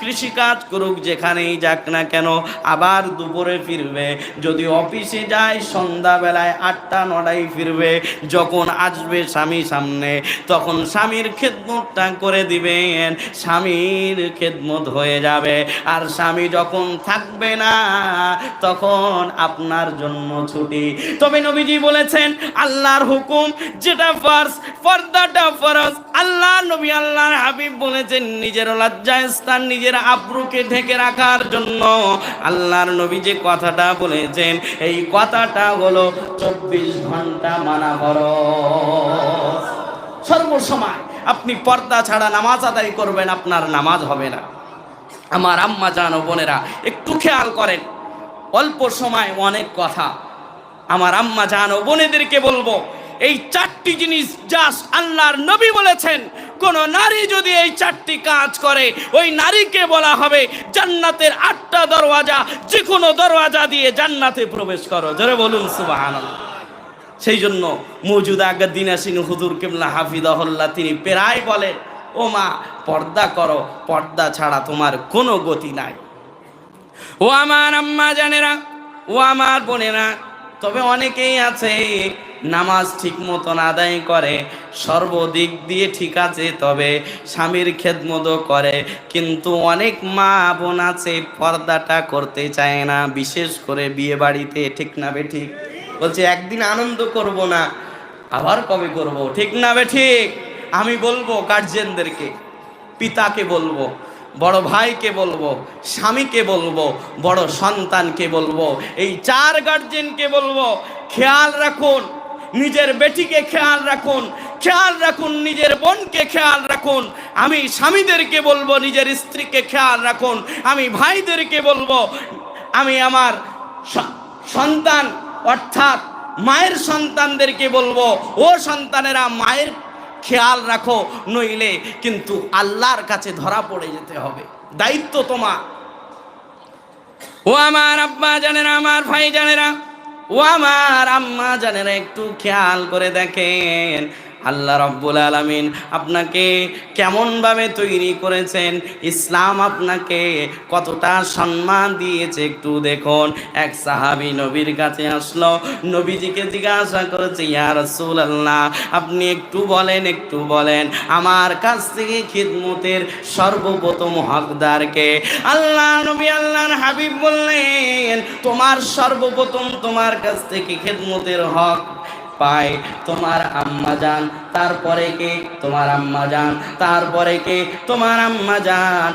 কৃষিকাজ করুক যেখানেই যাক না কেন, আবার দুপুরে ফিরবে। যদি অফিসে যায়, সন্ধ্যাবেলায় আটটা, নটায় ফিরবে। যখন আসবে স্বামী সামনে, তখন স্বামীর খেদমতটা করে দিবেন। স্বামীর খেদমত হয়ে যাবে। আর স্বামী যখন থাকবে না, তখন আপনার জন্য ছুটি। তবে নবীজি বলেছেন, আল্লাহর হুকুম, যেটা ফার্স পর্দাটা ফরজ। আল্লাহ নবী, আল্লাহর হাবিব বলেছেন, নিজের লজ্জায় স্থান নিজের আব্রুকে ঢেকে রাখার জন্য আল্লাহর নবী যে কথাটা বলেছেন, এই কথাটা হলো চব্বিশ ঘণ্টা মানা ফরজ। সর্বসময় আপনি পর্দা ছাড়া নামাজ আদায় করবেন, আপনার নামাজ হবে না। আমার আম্মা, জান বোনেরা, একটু খেয়াল করেন, অল্প সময় অনেক কথা। আমার আম্মা, জান বোনেদেরকে বলব, এই চারটি জিনিস জাস আল্লাহর নবী বলেছেন কোন নারী যদি এই চারটি কাজ করে, ওই নারীকে বলা হবে জান্নাতের আটটা দরওয়াজা। যে কোনো দরওয়াজা দিয়ে জান্নাতে প্রবেশ করো। জোরে বলুন, সুবহানাল্লাহ। সেই জন্য মৌজুদ আগাদ্দিন আসিন হুজুর কেমলা হাফিদাহল্লা তিনি প্রায় বলেন ও মা, পর্দা করো, পর্দা ছাড়া তোমার কোনো গতি নাই। ও আমার আম্মা জানেরা, ও আমার বোনেরা তবে অনেকেই আছে, নামাজ ঠিক মতন আদায় করে, সর্বদিক দিয়ে ঠিক আছে, তবে স্বামীর খেদমতো করে। কিন্তু অনেক মা বোন আছে, পর্দাটা করতে চায় না, বিশেষ করে বিয়ে বাড়িতে, ঠিক না বে ঠিক? বলছে, একদিন আনন্দ করব না, আবার কবে করব? ঠিক না বে ঠিক? আমি বলব গার্জেনদেরকে পিতাকে বলব। বড় ভাইকে বলব, স্বামীকে বলব, বড় সন্তানকে বলব, এই চার গার্জেনকে বলব, খেয়াল রাখুন, নিজের বেটিকে খেয়াল রাখুন খেয়াল রাখুন, নিজের বোনকে খেয়াল রাখুন, আমি স্বামীদেরকে বলব, নিজের স্ত্রীকে খেয়াল রাখুন, আমি ভাইদেরকে বলব, আমি আমার সন্তান অর্থাৎ মায়ের সন্তানদেরকে বলব, ও সন্তানেরা মায়ের খেয়াল রাখো, নইলে কিন্তু আল্লাহর কাছে ধরা পড়ে যেতে হবে। দায়িত্ব তোমার। ও আমার আব্বা জানেরা, আমার ভাই জানে না ও আমার আম্মা জানে না একটু খেয়াল করে দেখেন। আল্লাহ রব্বুল আলমিন আপনাকে কেমনভাবে তৈরি করেছেন? ইসলাম আপনাকে কতটা সম্মান দিয়েছে একটু দেখুন। এক সাহাবি নবীর কাছে আসলো, নবীজিকে জিজ্ঞাসা করেছে, ইয়া রসুল আল্লাহ আপনি একটু বলেন একটু বলেন, আমার কাছ থেকে খিদমতের সর্বপ্রথম হকদারকে আল্লাহ নবী আল্লাহর হাবিব বললেন, তোমার সর্বপ্রথম তোমার কাছ থেকে খেদমতের হক পায়। তোমার আম্মা যান তারপরে কে? তোমার আম্মা যান তারপরে কে? তোমার আম্মা যান